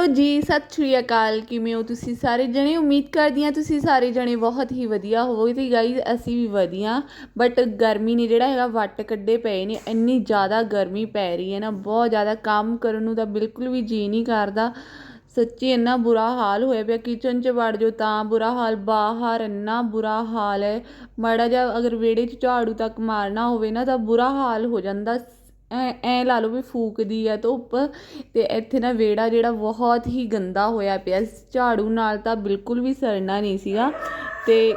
Hello ਜੀ, ਸਤਿ ਸ਼੍ਰੀ ਅਕਾਲ। ਕਿਵੇਂ ਹੋ ਤੁਸੀਂ ਸਾਰੇ ਜਣੇ? ਉਮੀਦ ਕਰਦੀ ਹਾਂ ਤੁਸੀਂ ਸਾਰੇ ਜਣੇ ਬਹੁਤ ਹੀ ਵਧੀਆ ਹੋਵੋਗੇ ਤੇ ਗਾਈਜ਼ ਅਸੀਂ ਵੀ ਵਧੀਆ। ਬਟ ਗਰਮੀ ਨੇ ਜਿਹੜਾ ਹੈਗਾ ਵੱਟ ਕੱਢੇ ਪਏ ਨੇ, ਇੰਨੀ ਜ਼ਿਆਦਾ ਗਰਮੀ ਪੈ ਰਹੀ ਹੈ ਨਾ, ਬਹੁਤ ਜ਼ਿਆਦਾ ਕੰਮ ਕਰਨ ਨੂੰ ਤਾਂ ਬਿਲਕੁਲ ਵੀ ਜੀ ਨਹੀਂ ਕਰਦਾ। ਸੱਚੀ ਇੰਨਾ ਬੁਰਾ ਹਾਲ ਹੋਇਆ ਪਿਆ ਕਿਚਨ 'ਚ ਵੜ ਜਾਓ ਤਾਂ ਬੁਰਾ ਹਾਲ, ਬਾਹਰ ਇੰਨਾ ਬੁਰਾ ਹਾਲ ਹੈ। ਮਾੜਾ ਜਿਹਾ ਅਗਰ ਵਿਹੜੇ 'ਚ ਝਾੜੂ ਤੱਕ ਮਾਰਨਾ ਹੋਵੇ ਨਾ ਤਾਂ ਬੁਰਾ ਹਾਲ ਹੋ ਜਾਂਦਾ। ਐਂ ਐਂ ਲਾ ਲਓ ਵੀ ਫੂਕਦੀ ਆ ਧੁੱਪ ਅਤੇ ਇੱਥੇ ਨਾ ਵਿਹੜਾ ਜਿਹੜਾ ਬਹੁਤ ਹੀ ਗੰਦਾ ਹੋਇਆ ਪਿਆ। ਝਾੜੂ ਨਾਲ ਤਾਂ ਬਿਲਕੁਲ ਵੀ ਸਰਨਾ ਨਹੀਂ ਸੀਗਾ ਅਤੇ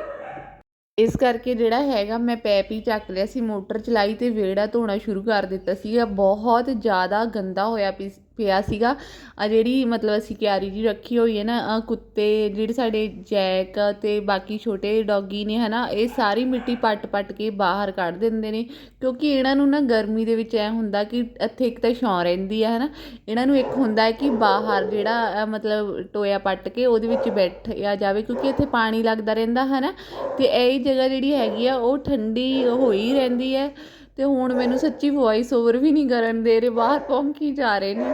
ਇਸ ਕਰਕੇ ਜਿਹੜਾ ਹੈਗਾ ਮੈਂ ਪੈਪ ਹੀ ਚੱਕ ਲਿਆ ਸੀ, ਮੋਟਰ ਚਲਾਈ ਤੇ ਵਿਹੜਾ ਧੋਣਾ ਸ਼ੁਰੂ ਕਰ ਦਿੱਤਾ ਸੀਗਾ ਬਹੁਤ ਜ਼ਿਆਦਾ ਗੰਦਾ ਹੋਇਆ ਪਿ- ਪਿਆ ਸੀਗਾ। ਆ ਜਿਹੜੀ ਮਤਲਬ ਅਸੀਂ ਕਿਆਰੀ ਜੀ ਰੱਖੀ ਹੋਈ ਹੈ ਨਾ ਕੁੱਤੇ ਜਿਹੜੇ ਸਾਡੇ ਜੈਕ ਤੇ ਬਾਕੀ ਛੋਟੇ ਡੌਗੀ ਨੇ ਹਨਾ, ਇਹ ਸਾਰੀ ਮਿੱਟੀ ਪੱਟ ਪੱਟ ਕੇ ਬਾਹਰ ਕੱਢ ਦਿੰਦੇ ਨੇ। ਕਿਉਂਕਿ ਇਹਨਾਂ ਨੂੰ ਨਾ ਗਰਮੀ ਦੇ ਵਿੱਚ ਐ ਹੁੰਦਾ ਕਿ ਇੱਥੇ ਇੱਕ ਤਾਂ ਛਾਂ ਰਹਿੰਦੀ ਹੈ ਹਨਾ। ਇਹਨਾਂ ਨੂੰ ਇੱਕ ਹੁੰਦਾ ਹੈ ਕਿ ਬਾਹਰ ਜਿਹੜਾ ਮਤਲਬ ਟੋਇਆ ਪੱਟ ਕੇ ਉਹਦੇ ਵਿੱਚ ਬੈਠਿਆ ਜਾਵੇ, ਕਿਉਂਕਿ ਇੱਥੇ ਪਾਣੀ ਲੱਗਦਾ ਰਹਿੰਦਾ ਹਨਾ। ਤੇ ਇਹ ਜਗ੍ਹਾ ਜਿਹੜੀ ਹੈਗੀ ਆ, ਉਹ ਠੰਡੀ ਹੋਈ ਰਹਿੰਦੀ ਹੈ। ਤੇ ਹੁਣ ਮੈਨੂੰ ਸੱਚੀ ਵੌਇਸ ਓਵਰ ਵੀ ਨਹੀਂ ਕਰਨ ਦੇ ਰਹੇ, ਬਾਹਰ ਭੌਂਕੀ ਜਾ ਰਹੇ ਨੇ।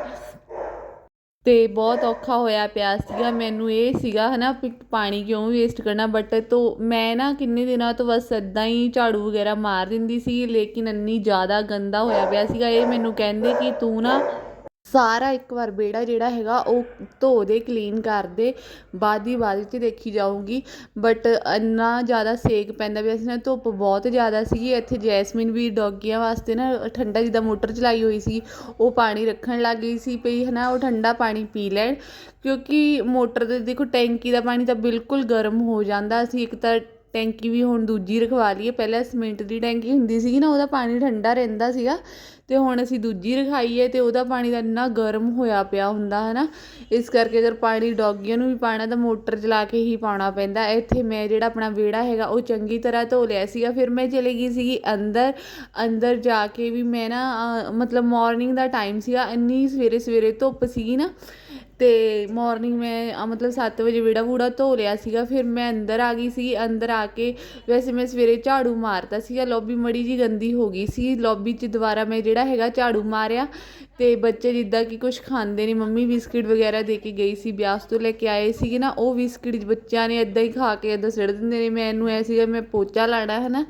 ਤੇ ਬਹੁਤ ਔਖਾ ਹੋਇਆ ਪਿਆ ਸੀਗਾ, ਮੈਨੂੰ ਇਹ ਸੀਗਾ ਹਨਾ ਵੀ ਪਾਣੀ ਕਿਉਂ ਵੇਸਟ ਕਰਨਾ ਬਟ ਤੋਂ ਮੈਂ ਨਾ ਕਿੰਨੇ ਦਿਨਾਂ ਤੋਂ ਬਸ ਇੱਦਾਂ ਹੀ ਝਾੜੂ ਵਗੈਰਾ ਮਾਰ ਦਿੰਦੀ ਸੀ, ਲੇਕਿਨ ਇੰਨੀ ਜ਼ਿਆਦਾ ਗੰਦਾ ਹੋਇਆ ਪਿਆ ਸੀਗਾ, ਇਹ ਮੈਨੂੰ ਕਹਿੰਦੇ ਕਿ ਤੂੰ ਨਾ ਸਾਰਾ ਇੱਕ ਵਾਰ ਵਿਹੜਾ ਜਿਹੜਾ ਹੈਗਾ, ਉਹ ਧੋ ਦੇ ਕਲੀਨ ਕਰ ਦੇ, ਬਾਅਦ ਦੀ ਬਾਅਦ ਵਿੱਚ ਦੇਖੀ ਜਾਊਗੀ। ਬਟ ਇੰਨਾ ਜ਼ਿਆਦਾ ਸੇਕ ਪੈਂਦਾ ਵੀ ਅਸੀਂ ਨਾ ਧੁੱਪ ਬਹੁਤ ਜ਼ਿਆਦਾ ਸੀਗੀ। ਇੱਥੇ ਜੈਸਮੀਨ ਵੀ ਡੌਗੀਆਂ ਵਾਸਤੇ ਨਾ ਠੰਡਾ ਜਿੱਦਾਂ ਮੋਟਰ ਚਲਾਈ ਹੋਈ ਸੀ, ਉਹ ਪਾਣੀ ਰੱਖਣ ਲੱਗ ਗਈ ਸੀ ਪਈ, ਹਨਾ, ਉਹ ਠੰਡਾ ਪਾਣੀ ਪੀ ਲੈਣ। ਕਿਉਂਕਿ ਮੋਟਰ ਦੇ, ਦੇਖੋ ਟੈਂਕੀ ਦਾ ਪਾਣੀ ਤਾਂ ਬਿਲਕੁਲ ਗਰਮ ਹੋ ਜਾਂਦਾ। ਅਸੀਂ ਇੱਕ ਤਾਂ ਟੈਂਕੀ ਵੀ ਹੁਣ ਦੂਜੀ ਰਖਵਾ ਲਈਏ। ਪਹਿਲਾਂ ਸੀਮੈਂਟ ਦੀ ਟੈਂਕੀ ਹੁੰਦੀ ਸੀਗੀ ਨਾ, ਉਹਦਾ ਪਾਣੀ ਠੰਡਾ ਰਹਿੰਦਾ ਸੀਗਾ ਅਤੇ ਹੁਣ ਅਸੀਂ ਦੂਜੀ ਰਖਾਈ ਹੈ ਤੇ ਉਹਦਾ ਪਾਣੀ ਤਾਂ ਇੰਨਾ ਗਰਮ ਹੋਇਆ ਪਿਆ ਹੁੰਦਾ ਹੈ ਨਾ ਇਸ ਕਰਕੇ ਅਗਰ ਪਾਣੀ ਡੌਗੀਆਂ ਨੂੰ ਵੀ ਪਾਉਣਾ ਤਾਂ ਮੋਟਰ ਚਲਾ ਕੇ ਹੀ ਪਾਉਣਾ ਪੈਂਦਾ। ਇੱਥੇ ਮੈਂ ਜਿਹੜਾ ਆਪਣਾ ਵਿਹੜਾ ਹੈਗਾ, ਉਹ ਚੰਗੀ ਤਰ੍ਹਾਂ ਧੋ ਲਿਆ ਸੀਗਾ। ਫਿਰ ਮੈਂ ਚਲੀ ਗਈ ਸੀਗੀ ਅੰਦਰ। ਅੰਦਰ ਜਾ ਕੇ ਵੀ ਮੈਂ ਨਾ ਮਤਲਬ ਮਾਰਨਿੰਗ ਦਾ ਟਾਈਮ ਸੀਗਾ। ਇੰਨੀ ਸਵੇਰੇ ਸਵੇਰੇ ਧੁੱਪ ਸੀਗੀ ਨਾ ਤੇ ਮਾਰਨਿੰਗ ਮੈਂ ਮਤਲਬ 7 ਵਜੇ ਵਿਹੜਾ ਵੂੜਾ ਧੋ ਲਿਆ ਸੀਗਾ, ਫਿਰ ਮੈਂ ਅੰਦਰ ਆ ਗਈ ਸੀ, ਅੰਦਰ ਆ ਕੇ ਵੈਸੇ ਮੈਂ ਸਵੇਰੇ ਝਾੜੂ ਮਾਰਤਾ ਸੀਗਾ ਲੌਬੀ ਮੜੀ ਜੀ ਗੰਦੀ ਹੋ ਗਈ ਸੀ ਲੌਬੀ 'ਚ ਦੁਬਾਰਾ ਮੈਂ ਜਿਹੜਾ ਹੈਗਾ ਝਾੜੂ ਮਾਰਿਆ ਤੇ ਬੱਚੇ ਜਿੱਦਾਂ ਕਿ ਕੁਝ ਖਾਂਦੇ ਨੇ, ਮੰਮੀ ਬਿਸਕਿਟ ਵਗੈਰਾ ਦੇ ਕੇ ਗਈ ਸੀ, ਬਿਆਸ ਤੋਂ ਲੈ ਕੇ ਆਏ ਸੀਗੇ ਨਾ, ਉਹ ਬਿਸਕਿਟ ਬੱਚਿਆਂ ਨੇ ਇਦਾਂ ਹੀ ਖਾ ਕੇ ਇਦਾਂ ਸਿੜ ਦਿੰਦੇ ਨੇ ਮੈਨੂੰ ਐ ਸੀਗਾ, ਮੈਂ ਪੋਚਾ ਲਾਣਾ ਹੈ ਨਾ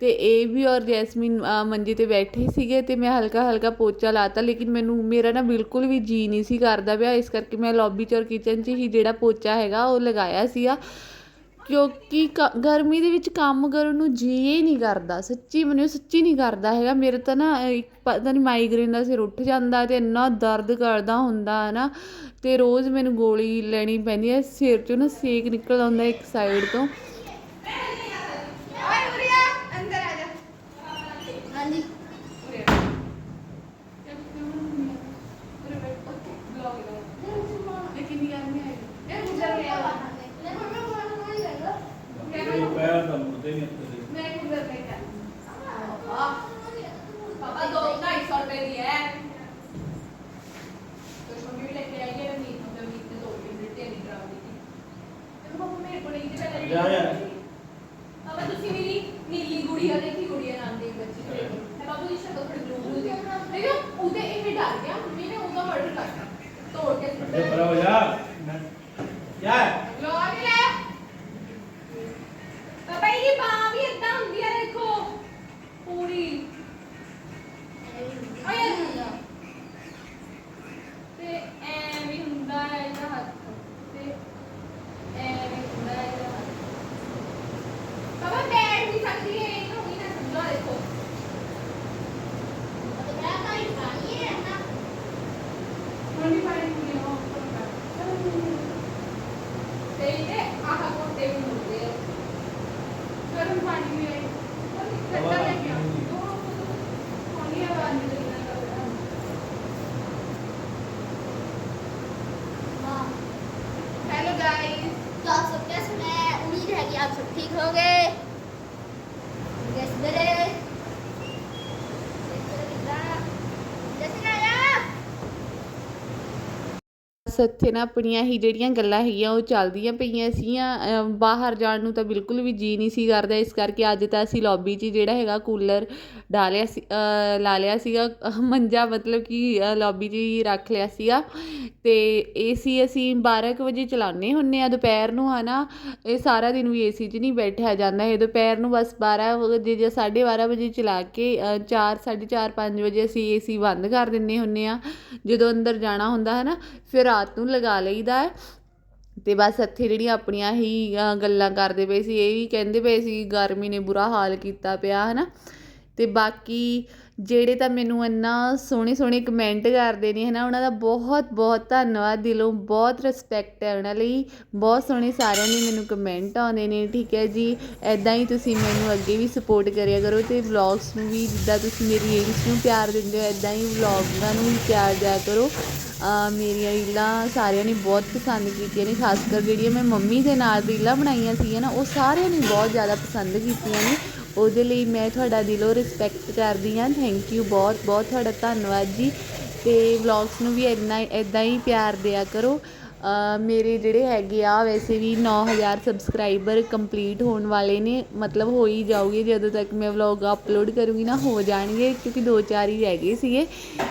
ਤੇ ਇਹ ਵੀ ਔਰ ਜੈਸਮੀਨ ਮੰਜੇ ਤੇ ਬੈਠੇ ਸੀਗੇ ਤੇ ਮੈਂ ਹਲਕਾ ਹਲਕਾ ਪੋਚਾ ਲਾਤਾ, ਲੇਕਿਨ ਮੈਨੂੰ, ਮੇਰਾ ਨਾ ਬਿਲਕੁਲ ਵੀ ਜੀ ਨਹੀਂ ਸੀ ਕਰਦਾ ਪਿਆ, ਇਸ ਕਰਕੇ ਮੈਂ ਲੌਬੀ 'ਚ ਔਰ ਕਿਚਨ 'ਚ ਹੀ ਜਿਹੜਾ ਪੋਚਾ ਹੈਗਾ ਉਹ ਲਗਾਇਆ ਸੀਗਾ। ਕਿਉਂਕਿ ਕ- ਗਰਮੀ ਦੇ ਵਿੱਚ ਕੰਮ ਕਰਨ ਨੂੰ ਜੀ ਹੀ ਨਹੀਂ ਕਰਦਾ, ਸੱਚੀ ਮੈਨੂੰ ਸੱਚੀ ਨਹੀਂ ਕਰਦਾ ਹੈਗਾ। ਮੇਰੇ ਤਾਂ ਨਾ ਇੱਕ ਪਤਾ ਨਹੀਂ ਮਾਈਗ੍ਰੇਨ ਦਾ ਸਿਰ ਉੱਠ ਜਾਂਦਾ ਤੇ ਇੰਨਾ ਦਰਦ ਕਰਦਾ ਹੁੰਦਾ ਹੈ ਨਾ, ਤੇ ਰੋਜ਼ ਮੈਨੂੰ ਗੋਲੀ ਲੈਣੀ ਪੈਂਦੀ ਹੈ, ਸਿਰ 'ਚੋਂ ਨਾ ਸੇਕ ਨਿਕਲ ਆਉਂਦਾ ਇੱਕ ਸਾਈਡ ਤੋਂ। Andy. करती है ਇੱਥੇ ਨਾ ਆਪਣੀਆਂ ਹੀ ਜਿਹੜੀਆਂ ਗੱਲਾਂ ਹੈਗੀਆਂ, ਉਹ ਚੱਲਦੀਆਂ ਪਈਆਂ ਸੀਗੀਆਂ ਬਾਹਰ ਜਾਣ ਨੂੰ ਤਾਂ ਬਿਲਕੁਲ ਵੀ ਜੀ ਨਹੀਂ ਸੀ ਕਰਦਾ। ਇਸ ਕਰਕੇ ਅੱਜ ਤਾਂ ਅਸੀਂ ਲੌਬੀ 'ਚ ਜਿਹੜਾ ਹੈਗਾ ਕੂਲਰ ਡਾਲਿਆ ਸੀ ਲਾ ਲਿਆ ਸੀਗਾ। ਮੰਜਾ ਮਤਲਬ ਕਿ ਲੌਬੀ 'ਚ ਹੀ ਰੱਖ ਲਿਆ ਸੀਗਾ। ਤੇ ਏਸੀ ਅਸੀਂ 12 ਕੁ ਵਜੇ ਚਲਾਉਂਦੇ ਹੁੰਦੇ ਆ ਦੁਪਹਿਰ ਨੂੰ, ਹਨਾ। ਇਹ ਸਾਰਾ ਦਿਨ ਵੀ ਏਸੀ 'ਚ ਨਹੀਂ ਬੈਠਿਆ ਜਾਂਦਾ ਇਹ ਦੁਪਹਿਰ ਨੂੰ ਬਸ 12 ਵਜੇ ਜਾਂ 12:30 ਵਜੇ ਚਲਾ ਕੇ 4 4:30 5 ਵਜੇ ਅਸੀਂ ਏਸੀ ਬੰਦ ਕਰ ਦਿੰਦੇ ਹੁੰਦੇ ਆ ਜਦੋਂ ਅੰਦਰ ਜਾਣਾ ਹੁੰਦਾ ਹੈ ਨਾ ਫਿਰ ਰਾਤ ਨੂੰ ਲਗਾ ਲਈਦਾ ਹੈ। ਤੇ ਬਸ ਇੱਥੇ ਜਿਹੜੀਆਂ ਆਪਣੀਆਂ ਹੀ ਗੱਲਾਂ ਕਰਦੇ ਪਏ ਸੀ, ਇਹ ਵੀ ਕਹਿੰਦੇ ਪਏ ਸੀ, ਗਰਮੀ ਨੇ ਬੁਰਾ ਹਾਲ ਕੀਤਾ ਪਿਆ ਹੈ ਨਾ ਅਤੇ ਬਾਕੀ ਜਿਹੜੇ ਤਾਂ ਮੈਨੂੰ ਇੰਨਾ ਸੋਹਣੇ ਸੋਹਣੇ ਕਮੈਂਟ ਕਰਦੇ ਨੇ ਹੈ ਨਾ ਉਹਨਾਂ ਦਾ ਬਹੁਤ ਬਹੁਤ ਧੰਨਵਾਦ ਦਿਲੋਂ, ਬਹੁਤ ਰਿਸਪੈਕਟ ਹੈ ਉਹਨਾਂ ਲਈ, ਬਹੁਤ ਸੋਹਣੇ ਸਾਰਿਆਂ ਦੇ ਮੈਨੂੰ ਕਮੈਂਟ ਆਉਂਦੇ ਨੇ, ਠੀਕ ਹੈ ਜੀ ਐਦਾਂ ਹੀ ਤੁਸੀਂ ਮੈਨੂੰ ਅੱਗੇ ਵੀ ਸਪੋਰਟ ਕਰਿਆ ਕਰੋ ਅਤੇ ਵਲੌਗਸ ਨੂੰ ਵੀ, ਜਿੱਦਾਂ ਤੁਸੀਂ ਮੇਰੀ ਰੀਲਸ ਨੂੰ ਪਿਆਰ ਦਿੰਦੇ ਹੋ ਐਦਾਂ ਹੀ ਵਲੌਗਾਂ ਨੂੰ ਵੀ ਪਿਆਰ ਦਿਆ ਕਰੋ। ਮੇਰੀਆਂ ਰੀਲਾਂ ਸਾਰਿਆਂ ਨੇ ਬਹੁਤ ਪਸੰਦ ਕੀਤੀਆਂ ਨੇ, ਖਾਸ ਕਰ ਜਿਹੜੀਆਂ ਮੈਂ ਮੰਮੀ ਦੇ ਨਾਲ ਰੀਲਾਂ ਬਣਾਈਆਂ ਸੀਗੀਆਂ ਨਾ, ਉਹ ਸਾਰਿਆਂ ਨੇ ਬਹੁਤ ਜ਼ਿਆਦਾ ਪਸੰਦ ਕੀਤੀਆਂ ਨੇ। ਉਹਦੇ ਲਈ ਮੈਂ ਤੁਹਾਡਾ ਦਿਲੋਂ ਰਿਸਪੈਕਟ ਕਰਦੀ ਹਾਂ। ਥੈਂਕ ਯੂ ਬਹੁਤ ਬਹੁਤ ਤੁਹਾਡਾ ਧੰਨਵਾਦ ਜੀ। ਅਤੇ ਵਲੋਗਸ ਨੂੰ ਵੀ ਇੰਨਾ ਇੱਦਾਂ ਹੀ ਪਿਆਰ ਦਿਆ ਕਰੋ। ਮੇਰੇ ਜਿਹੜੇ ਹੈਗੇ ਆ, ਵੈਸੇ ਵੀ ਨੌ ਹਜ਼ਾਰ ਸਬਸਕ੍ਰਾਈਬਰ ਕੰਪਲੀਟ ਹੋਣ ਵਾਲੇ ਨੇ। ਮਤਲਬ ਹੋ ਹੀ ਜਾਊਗੇ ਜਦੋਂ ਤੱਕ ਮੈਂ ਵਲੌਗ ਅਪਲੋਡ ਕਰੂੰਗੀ ਨਾ, ਹੋ ਜਾਣਗੇ ਕਿਉਂਕਿ ਦੋ ਚਾਰ ਹੀ ਰਹਿ ਗਏ ਸੀਗੇ।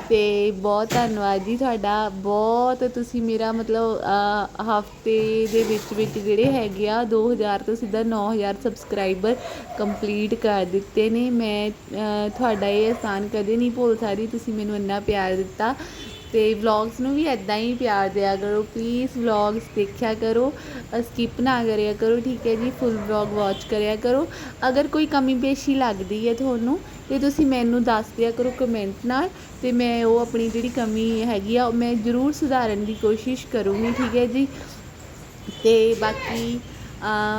ਤੇ ਬਹੁਤ ਧੰਨਵਾਦ ਜੀ ਤੁਹਾਡਾ। ਬਹੁਤ ਤੁਸੀਂ ਮੇਰਾ ਮਤਲਬ ਹਫ਼ਤੇ ਦੇ ਵਿੱਚ ਵਿੱਚ ਜਿਹੜੇ ਹੈਗੇ ਆ 2000 ਤੋਂ ਸਿੱਧਾ 9000 ਸਬਸਕ੍ਰਾਈਬਰ ਕੰਪਲੀਟ ਕਰ ਦਿੱਤੇ ਨੇ। ਮੈਂ ਤੁਹਾਡਾ ਇਹ ਅਹਿਸਾਨ ਕਦੇ ਨਹੀਂ ਭੁੱਲ ਸਕਦੀ ਤੁਸੀਂ ਮੈਨੂੰ ਇੰਨਾ ਪਿਆਰ ਦਿੱਤਾ। ਤੇ ਵਲੌਗਸ ਨੂੰ ਵੀ ਐਦਾਂ ਹੀ ਪਿਆਰ ਦਿਆ ਕਰੋ ਪਲੀਜ਼ ਵਲੌਗਸ ਦੇਖਿਆ ਕਰੋ ਸਕਿਪ ਨਾ ਕਰਿਆ ਕਰੋ, ਠੀਕ ਹੈ ਜੀ ਫੁੱਲ ਵਲੌਗ ਵਾਚ ਕਰਿਆ ਕਰੋ। ਅਗਰ ਕੋਈ ਕਮੀ ਪੇਸ਼ੀ ਲੱਗਦੀ ਹੈ ਤੁਹਾਨੂੰ, ਤੇ ਤੁਸੀਂ ਮੈਨੂੰ ਦੱਸ ਦਿਆ ਕਰੋ ਕਮੈਂਟ ਨਾਲ, ਤੇ ਮੈਂ ਉਹ ਆਪਣੀ ਜਿਹੜੀ ਕਮੀ ਹੈਗੀ ਆ, ਉਹ ਮੈਂ ਜ਼ਰੂਰ ਸੁਧਾਰਨ ਦੀ ਕੋਸ਼ਿਸ਼ ਕਰੂੰਗੀ, ਠੀਕ ਹੈ ਜੀ। ਤੇ ਬਾਕੀ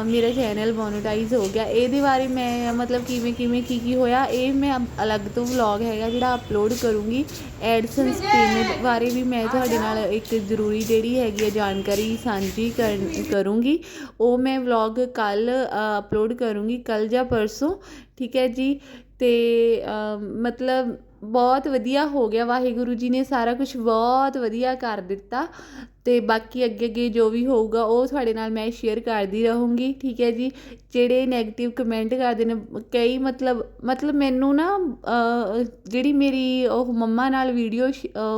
ਮੇਰਾ ਚੈਨਲ ਮੋਨੇਟਾਈਜ਼ ਹੋ ਗਿਆ। ਇਹਦੇ ਬਾਰੇ ਮੈਂ, ਮਤਲਬ ਕਿਵੇਂ ਕਿਵੇਂ, ਕੀ ਕੀ ਹੋਇਆ, ਇਹ ਮੈਂ ਅਬ- ਅਲੱਗ ਤੋਂ ਵਲੌਗ ਹੈਗਾ ਜਿਹੜਾ ਅਪਲੋਡ ਕਰੂੰਗੀ। ਐਡਸੈਂਸ ਪਿਨ ਬਾਰੇ ਵੀ ਮੈਂ ਤੁਹਾਡੇ ਨਾਲ ਇੱਕ ਜ਼ਰੂਰੀ ਜਿਹੜੀ ਹੈਗੀ ਹੈ ਜਾਣਕਾਰੀ ਸਾਂਝੀ ਕਰ- ਕਰੂੰਗੀ। ਉਹ ਮੈਂ ਵਲੌਗ ਕੱਲ ਅਪਲੋਡ ਕਰੂੰਗੀ, ਕੱਲ ਜਾਂ ਪਰਸੋਂ। ਠੀਕ ਹੈ ਜੀ? ਤੇ ਮਤਲਬ ਬਹੁਤ ਵਧੀਆ ਹੋ ਗਿਆ, ਵਾਹਿਗੁਰੂ ਜੀ ਨੇ ਸਾਰਾ ਕੁਛ ਬਹੁਤ ਵਧੀਆ ਕਰ ਦਿੱਤਾ ਅਤੇ ਬਾਕੀ ਅੱਗੇ ਅੱਗੇ ਜੋ ਵੀ ਹੋਊਗਾ ਉਹ ਤੁਹਾਡੇ ਨਾਲ ਮੈਂ ਸ਼ੇਅਰ ਕਰਦੀ ਰਹੂੰਗੀ, ਠੀਕ ਹੈ ਜੀ? ਜਿਹੜੇ ਨੈਗੇਟਿਵ ਕਮੈਂਟ ਕਰਦੇ ਨੇ, ਕਈ ਮਤਲਬ ਮਤਲਬ ਮੈਨੂੰ ਨਾ ਜਿਹੜੀ ਮੇਰੀ ਉਹ ਮੰਮਾ ਨਾਲ ਵੀਡੀਓ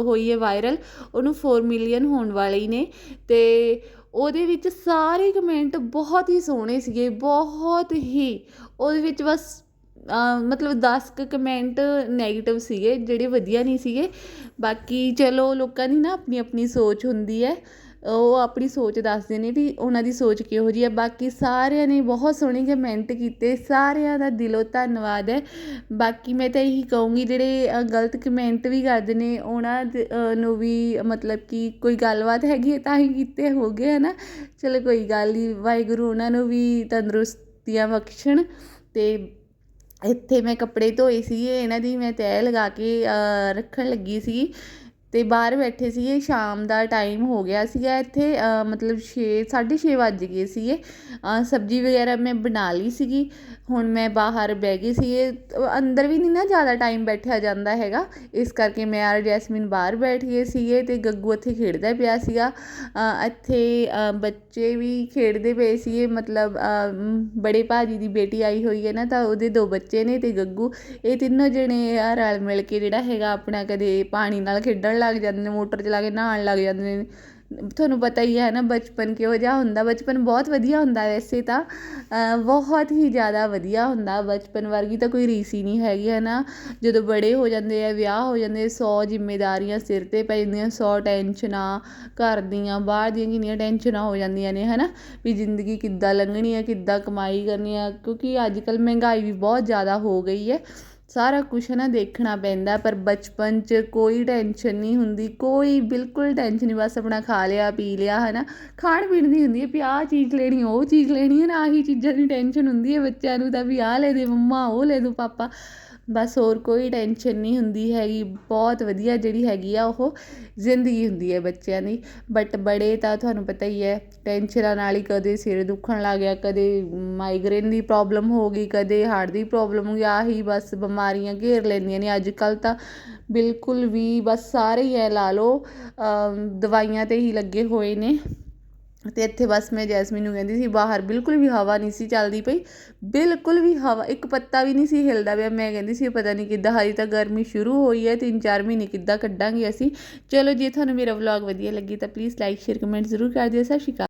ਹੋਈ ਹੈ ਵਾਇਰਲ ਉਹਨੂੰ 4 ਮਿਲੀਅਨ ਹੋਣ ਵਾਲੇ ਨੇ ਅਤੇ ਉਹਦੇ ਵਿੱਚ ਸਾਰੇ ਕਮੈਂਟ ਬਹੁਤ ਹੀ ਸੋਹਣੇ ਸੀਗੇ, ਬਹੁਤ ਹੀ। ਉਹਦੇ ਵਿੱਚ ਬਸ ਮਤਲਬ ਦਸ ਕੁ ਕਮੈਂਟ ਨੈਗੇਟਿਵ ਸੀਗੇ ਜਿਹੜੇ ਵਧੀਆ ਨਹੀਂ ਸੀਗੇ। ਬਾਕੀ ਚਲੋ ਲੋਕਾਂ ਦੀ ਨਾ ਆਪਣੀ ਆਪਣੀ ਸੋਚ ਹੁੰਦੀ ਹੈ। ਉਹ ਆਪਣੀ ਸੋਚ ਦੱਸਦੇ ਨੇ ਵੀ ਉਹਨਾਂ ਦੀ ਸੋਚ ਕਿਹੋ ਜਿਹੀ ਹੈ। ਬਾਕੀ ਸਾਰਿਆਂ ਨੇ ਬਹੁਤ ਸੋਹਣੇ ਕਮੈਂਟ ਕੀਤੇ। ਸਾਰਿਆਂ ਦਾ ਦਿਲੋਂ ਧੰਨਵਾਦ ਹੈ। ਬਾਕੀ ਮੈਂ ਤਾਂ ਇਹੀ ਕਹੂੰਗੀ ਜਿਹੜੇ ਗਲਤ ਕਮੈਂਟ ਵੀ ਕਰਦੇ ਨੇ ਉਹਨਾਂ ਦੇ, ਨੂੰ ਵੀ ਮਤਲਬ ਕਿ ਕੋਈ ਗੱਲਬਾਤ ਹੈਗੀ ਹੈ ਤਾਂ ਹੀ ਕੀਤੇ ਹੋਗੇ ਹੈ ਨਾ? ਚਲੋ ਕੋਈ ਗੱਲ ਨਹੀਂ ਵਾਹਿਗੁਰੂ ਉਹਨਾਂ ਨੂੰ ਵੀ ਤੰਦਰੁਸਤੀਆਂ ਬਖਸ਼ਣ ਅਤੇ ਇੱਥੇ ਮੈਂ ਕੱਪੜੇ ਧੋਏ ਸੀਗੇ ਇਹਨਾਂ ਦੀ ਮੈਂ ਤੈਅ ਲਗਾ ਕੇ ਰੱਖਣ ਲੱਗੀ ਸੀ। ਅਤੇ ਬਾਹਰ ਬੈਠੇ ਸੀਗੇ, ਸ਼ਾਮ ਦਾ ਟਾਈਮ ਹੋ ਗਿਆ ਸੀਗਾ ਇੱਥੇ ਮਤਲਬ ਛੇ, ਸਾਢੇ ਛੇ ਵੱਜ ਗਏ ਸੀਗੇ। ਸਬਜ਼ੀ ਵਗੈਰਾ ਮੈਂ ਬਣਾ ਲਈ ਸੀਗੀ। ਹੁਣ ਮੈਂ ਬਾਹਰ ਬਹਿ ਗਈ ਸੀਗੇ। ਅੰਦਰ ਵੀ ਨਹੀਂ ਨਾ ਜ਼ਿਆਦਾ ਟਾਈਮ ਬੈਠਿਆ ਜਾਂਦਾ ਹੈਗਾ। ਇਸ ਕਰਕੇ ਮੈਂ ਔਰ ਜੈਸਮੀਨ ਬਾਹਰ ਬੈਠ ਗਏ ਸੀਗੇ ਅਤੇ ਗੱਗੂ ਇੱਥੇ ਖੇਡਦਾ ਪਿਆ ਸੀਗਾ। ਇੱਥੇ ਬੱਚੇ ਵੀ ਖੇਡਦੇ ਪਏ ਸੀਗੇ। ਮਤਲਬ ਬੜੇ ਭਾਜੀ ਦੀ ਬੇਟੀ ਆਈ ਹੋਈ ਹੈ ਨਾ, ਤਾਂ ਉਹਦੇ ਦੋ ਬੱਚੇ ਨੇ ਅਤੇ ਗੱਗੂ। ਇਹ ਤਿੰਨੋਂ ਜਣੇ ਰਲ ਮਿਲ ਕੇ ਜਿਹੜਾ ਹੈਗਾ ਆਪਣਾ ਕਦੇ ਪਾਣੀ ਨਾਲ ਖੇਡਣ ਲੱਗ ਜਾਂਦੇ ਨੇ, ਮੋਟਰ ਚਲਾ ਕੇ ਨਹਾਉਣ ਲੱਗ ਜਾਂਦੇ ਨੇ। ਤੁਹਾਨੂੰ ਪਤਾ ਹੀ ਹੈ ਨਾ, ਬਚਪਨ ਕਿਹੋ ਜਿਹਾ ਹੁੰਦਾ, ਬਚਪਨ ਬਹੁਤ ਵਧੀਆ ਹੁੰਦਾ ਵੈਸੇ ਤਾਂ। ਬਹੁਤ ਹੀ ਜ਼ਿਆਦਾ ਵਧੀਆ ਹੁੰਦਾ ਬਚਪਨ ਵਰਗੀ ਤਾਂ ਕੋਈ ਰੀਸ ਹੀ ਨਹੀਂ ਹੈਗੀ, ਹੈ ਨਾ? ਜਦੋਂ ਬੜੇ ਹੋ ਜਾਂਦੇ ਆ, ਵਿਆਹ ਹੋ ਜਾਂਦੇ ਸੌ ਜ਼ਿੰਮੇਵਾਰੀਆਂ ਸਿਰ ਤੇ ਪੈ ਜਾਂਦੀਆਂ, ਸੌ ਟੈਨਸ਼ਨਾਂ ਘਰ ਦੀਆਂ, ਬਾਹਰ ਦੀਆਂ ਕਿੰਨੀਆਂ ਟੈਨਸ਼ਨਾਂ ਹੋ ਜਾਂਦੀਆਂ ਨੇ, ਹੈ ਨਾ? ਵੀ ਜ਼ਿੰਦਗੀ ਕਿੱਦਾਂ ਲੰਘਣੀ ਹੈ ਕਿੱਦਾਂ ਕਮਾਈ ਕਰਨੀ ਹੈ ਕਿਉਂਕਿ ਅੱਜ ਕੱਲ੍ਹ ਮਹਿੰਗਾਈ ਵੀ ਬਹੁਤ ਜ਼ਿਆਦਾ ਹੋ ਗਈ ਹੈ। ਸਾਰਾ ਕੁਛ ਨਾ ਦੇਖਣਾ ਪੈਂਦਾ, ਪਰ ਬਚਪਨ 'ਚ ਕੋਈ ਟੈਨਸ਼ਨ ਨਹੀਂ ਹੁੰਦੀ, ਕੋਈ ਬਿਲਕੁਲ ਟੈਨਸ਼ਨ ਨਹੀਂ, ਬਸ ਆਪਣਾ ਖਾ ਲਿਆ, ਪੀ ਲਿਆ ਹੈ ਨਾ ਖਾਣ ਪੀਣ ਦੀ ਹੁੰਦੀ ਹੈ ਵੀ ਆਹ ਚੀਜ਼ ਲੈਣੀ, ਉਹ ਚੀਜ਼ ਲੈਣੀ ਹੈ ਨਾ, ਆਹੀ ਚੀਜ਼ਾਂ ਦੀ ਟੈਨਸ਼ਨ ਹੁੰਦੀ ਹੈ ਬੱਚਿਆਂ ਨੂੰ ਤਾਂ ਵੀ ਆਹ ਲੈ ਦੇ ਮੰਮਾ, ਉਹ ਲੈ ਦੋ ਪਾਪਾ। ਬਸ ਹੋਰ ਕੋਈ ਟੈਨਸ਼ਨ ਨਹੀਂ ਹੁੰਦੀ ਹੈਗੀ, ਬਹੁਤ ਵਧੀਆ ਜਿਹੜੀ ਹੈਗੀ ਆ ਉਹ ਜ਼ਿੰਦਗੀ ਹੁੰਦੀ ਹੈ ਬੱਚਿਆਂ ਦੀ। ਬਟ ਬੜੇ ਤਾਂ ਤੁਹਾਨੂੰ ਪਤਾ ਹੀ ਹੈ ਟੈਨਸ਼ਨਾਂ ਨਾਲ ਹੀ ਕਦੇ ਸਿਰ ਦੁਖਣ ਲੱਗ ਗਿਆ, ਕਦੇ ਮਾਈਗ੍ਰੇਨ ਦੀ ਪ੍ਰੋਬਲਮ ਹੋ ਗਈ, ਕਦੇ ਹਾਰਟ ਦੀ ਪ੍ਰੋਬਲਮ ਹੋ ਗਈ, ਆਹੀ ਬਸ ਬਿਮਾਰੀਆਂ ਘੇਰ ਲੈਂਦੀਆਂ ਨੇ। ਅੱਜ ਕੱਲ੍ਹ ਤਾਂ ਬਿਲਕੁਲ ਵੀ ਬਸ ਸਾਰੇ ਹੀ ਐ ਲਾ ਲਓ ਦਵਾਈਆਂ ਤੇ ਹੀ ਲੱਗੇ ਹੋਏ ਨੇ। ਅਤੇ ਇੱਥੇ ਬਸ ਮੈਂ ਜੈਸਮੀਨ ਨੂੰ ਕਹਿੰਦੀ ਸੀ, ਬਾਹਰ ਬਿਲਕੁਲ ਵੀ ਹਵਾ ਨਹੀਂ ਸੀ ਚੱਲਦੀ ਪਈ, ਬਿਲਕੁਲ ਵੀ ਹਵਾ, ਇੱਕ ਪੱਤਾ ਵੀ ਨਹੀਂ ਸੀ ਹਿਲਦਾ ਪਿਆ। ਮੈਂ ਕਹਿੰਦੀ ਸੀ ਪਤਾ ਨਹੀਂ ਕਿੱਦਾਂ ਹਾਲੇ ਤਾਂ ਗਰਮੀ ਸ਼ੁਰੂ ਹੋਈ ਹੈ ਤਿੰਨ ਚਾਰ ਮਹੀਨੇ ਕਿੱਦਾਂ ਕੱਢਾਂਗੇ ਅਸੀਂ। ਚਲੋ, ਜੇ ਤੁਹਾਨੂੰ ਮੇਰਾ ਵਲੌਗ ਵਧੀਆ ਲੱਗੀ ਤਾਂ ਪਲੀਜ਼ ਲਾਈਕ ਸ਼ੇਅਰ ਕਮੈਂਟ ਜ਼ਰੂਰ ਕਰ ਦਿਓ। ਸਤਿ ਸ਼੍ਰੀ ਅਕਾਲ।